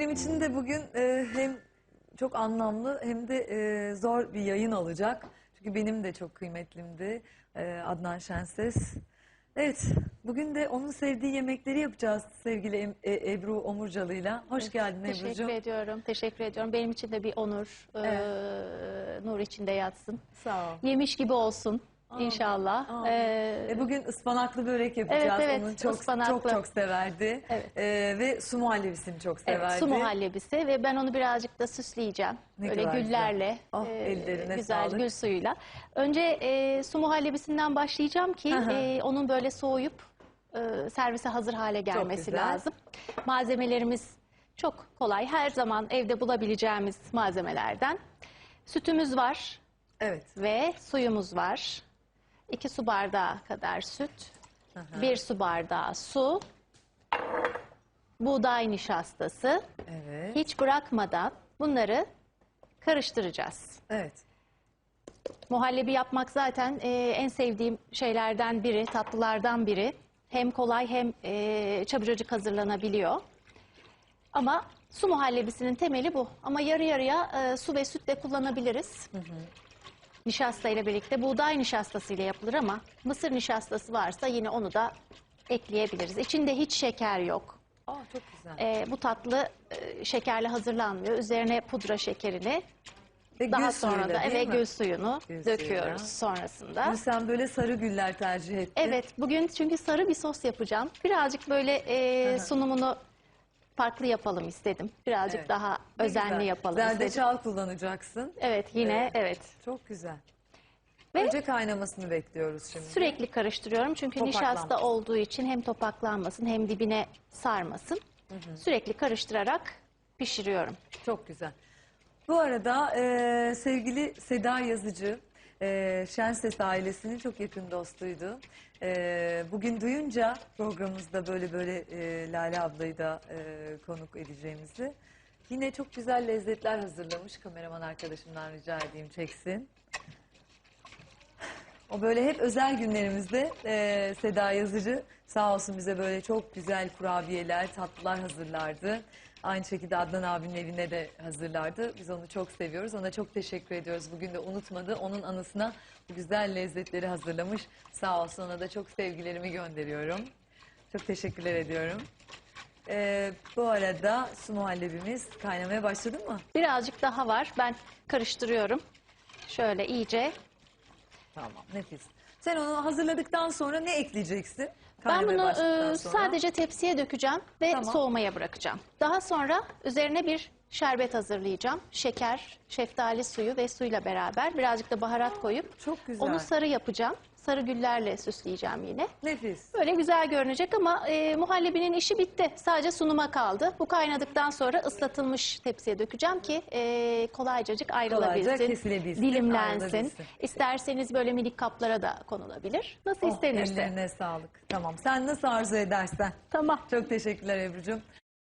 için de bugün e, hem çok anlamlı hem de e, zor bir yayın olacak. Çünkü benim de çok kıymetlimdi e, Adnan Şenses. Evet, bugün de onun sevdiği yemekleri yapacağız sevgili Em- e, Ebru Omurcalı'yla. Hoş geldin Teşekkür Ebru'cum. ediyorum. Teşekkür ediyorum. Benim için de bir onur. Ee, nur içinde yatsın. Sağ ol. Yemiş gibi olsun inşallah. aa. Ee, E, bugün ıspanaklı börek yapacağız. Evet, evet, Onu çok ıspanaklı. çok çok severdi. Evet. E, ve su muhallebisini çok severdi. evet, su muhallebisi ve ben onu birazcık da süsleyeceğim. Ne Böyle güllerle. Ah, ellerine güzel sağlık. gül suyuyla. Önce e, su muhallebisinden başlayacağım ki e, onun böyle soğuyup e, servise hazır hale gelmesi lazım. Malzemelerimiz çok kolay. Her zaman evde bulabileceğimiz malzemelerden. Sütümüz var. Evet. ve suyumuz var. 2 su bardağı kadar süt, Hı hı. 1 su bardağı su, buğday nişastası. Evet. Hiç bırakmadan bunları karıştıracağız. Evet. Muhallebi yapmak zaten e, en sevdiğim şeylerden biri, tatlılardan biri. Hem kolay hem e, çabucacık hazırlanabiliyor. Ama su muhallebisinin temeli bu. Ama yarı yarıya e, su ve sütle kullanabiliriz. Nişasta ile birlikte buğday nişastası ile yapılır ama mısır nişastası varsa yine onu da ekleyebiliriz. İçinde hiç şeker yok. Aa, çok güzel. E, bu tatlı e, şekerle hazırlanmıyor. Üzerine pudra şekerini Ve daha gül sonra suyuyla, da eve mi? gül suyunu Gül döküyoruz suyuyla. sonrasında. Dün sen böyle sarı güller tercih ettin. Evet bugün çünkü sarı bir sos yapacağım. Birazcık böyle e, sunumunu farklı yapalım istedim. Birazcık Evet. daha Ne özenli güzel. yapalım istedim. Zerdeçal kullanacaksın. Evet yine evet. Çok güzel. Ve- Önce kaynamasını bekliyoruz şimdi. Sürekli karıştırıyorum çünkü nişasta olduğu için hem topaklanmasın hem dibine sarmasın. Sürekli karıştırarak pişiriyorum. Çok güzel. Bu arada e, sevgili Seda Yazıcı, e, Şenses ailesinin çok yakın dostuydu. E, bugün duyunca programımızda böyle böyle e, Lale ablayı da e, konuk edeceğimizi. Yine çok güzel lezzetler hazırlamış. Kameraman arkadaşımdan rica edeyim çeksin. O böyle hep özel günlerimizde e, Seda Yazıcı sağ olsun bize böyle çok güzel kurabiyeler, tatlılar hazırlardı. Aynı şekilde Adnan abinin evine de hazırlardı. Biz onu çok seviyoruz. Ona çok teşekkür ediyoruz. Bugün de unutmadı. Onun anısına bu güzel lezzetleri hazırlamış. Sağ olsun ona da çok sevgilerimi gönderiyorum. Çok teşekkürler ediyorum. E, bu arada su muhallebimiz kaynamaya başladı mı? Birazcık daha var. Ben karıştırıyorum. Şöyle iyice. Tamam nefis. Sen onu hazırladıktan sonra ne ekleyeceksin? Ben Kaynamaya bunu başladıktan e, sonra. sadece tepsiye dökeceğim ve Tamam. soğumaya bırakacağım. Daha sonra üzerine bir şerbet hazırlayacağım. Şeker, şeftali suyu ve suyla beraber birazcık da baharat koyup Çok güzel. onu sarı yapacağım. Sarı güllerle süsleyeceğim yine. Nefis. Böyle güzel görünecek ama e, muhallebinin işi bitti. Sadece sunuma kaldı. Bu kaynadıktan sonra ıslatılmış tepsiye dökeceğim ki e, kolaycacık ayrılabilsin, Kolayca kesilebilsin, dilimlensin. ayrılabilsin. İsterseniz böyle minik kaplara da konulabilir. Nasıl Oh, istenirse. ellerine sağlık. Tamam sen nasıl arzu edersen. Tamam. Çok teşekkürler Ebru'cum.